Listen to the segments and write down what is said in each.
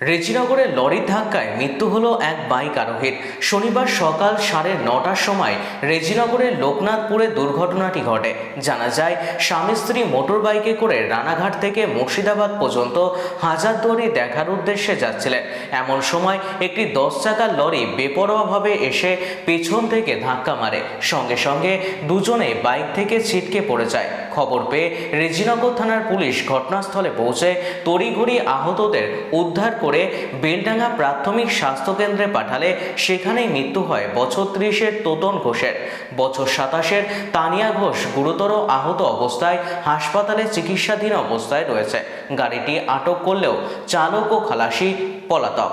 রেজিনগরে লরির ধাক্কায় মৃত্যু হলো এক বাইক আরোহীর। শনিবার সকাল সাড়ে নটার সময় রেজিনগরের লোকনাথপুরে দুর্ঘটনাটি ঘটে। জানা যায়, স্বামী স্ত্রী মোটর বাইকে করে রানাঘাট থেকে মুর্শিদাবাদ পর্যন্ত হাজারদুয়ারি দেখার উদ্দেশ্যে যাচ্ছিলেন। এমন সময় একটি দশ চাকার লরি বেপরোয়াভাবে এসে পেছন থেকে ধাক্কা মারে। সঙ্গে সঙ্গে দুজনে বাইক থেকে ছিটকে পড়ে যায়। খবর পেয়ে রেজিনগর থানার পুলিশ ঘটনাস্থলে পৌঁছে তড়িঘড়ি আহতদের উদ্ধার করে বেলডাঙ্গা প্রাথমিক স্বাস্থ্যকেন্দ্রে পাঠালে সেখানেই মৃত্যু হয় বছর ত্রিশের তোতন ঘোষের। বছর সাতাশের তানিয়া ঘোষ গুরুতর আহত অবস্থায় হাসপাতালে চিকিৎসাধীন অবস্থায় রয়েছে। গাড়িটি আটক করলেও চালক ও খালাসি পলাতক।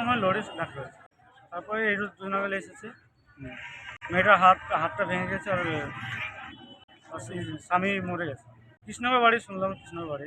মনে হয় লরি তারপরে এই এসেছে। মেয়েটার হাত, হাতটা ভেঙে গেছে আর স্বামী মরে গেছে। কৃষ্ণনগর বাড়ি, শুনলাম কৃষ্ণনগর বাড়ি।